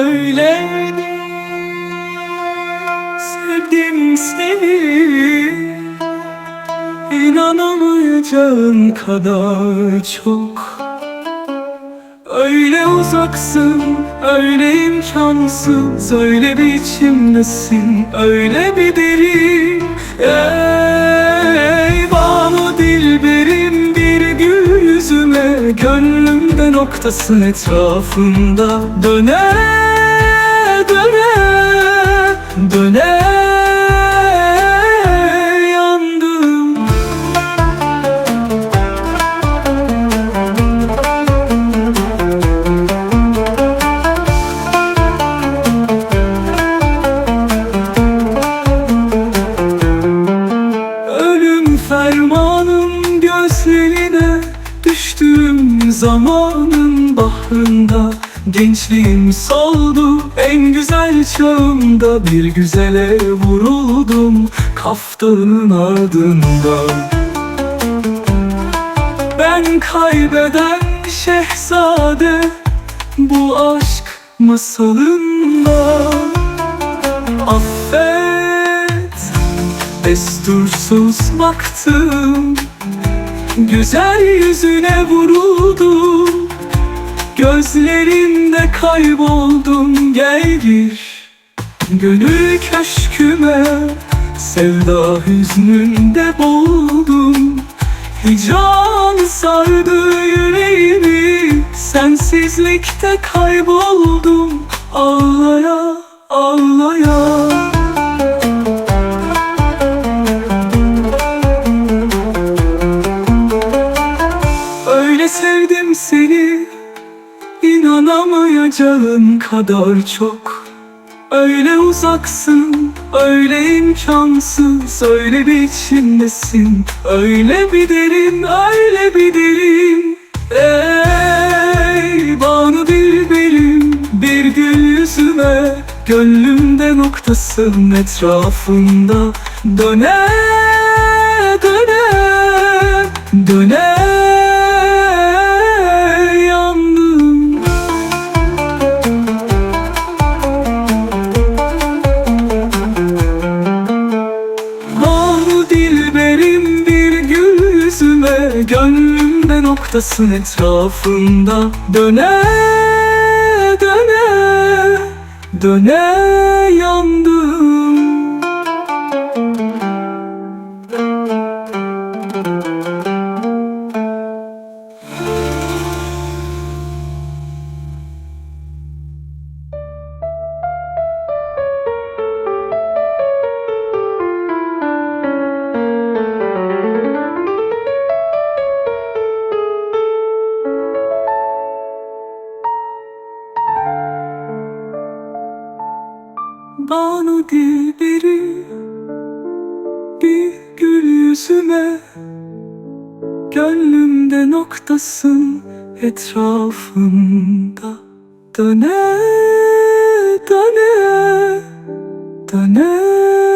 Öyle sevdim seni. İnanamayacağın kadar çok. Öyle uzaksın, öyle imkansız. Öyle bir içimdesin, öyle bir derin. Ey Gönlümde noktasın etrafında döne, döne Zamanın bahrında Gençliğim soldu en güzel çağımda Bir güzele vuruldum kaftanın ardından Ben kaybeden şehzade Bu aşk masalında. Affet Destursuz baktım Güzel yüzüne vuruldum Gözlerinde kayboldum Gel gir. Gönül köşküme Sevda hüznünde boğuldum. Hicran sardı yüreğimi Sensizlikte kayboldum. Ağlaya ağlaya. Öyle sevdim seni inanamayacağın kadar çok. Öyle uzaksın, öyle imkansız Öyle bir içimdesin, öyle bir derin, öyle bir derin. Ey bana dilberim, bir gül yüzüme. Gönlümde noktasın etrafında Döne, döne, döne Noktasın etrafında. Döne, döne, döne yandım Dilberi Bir gül yüzüme. Gönlümde noktasın etrafında. Döne, döne, döne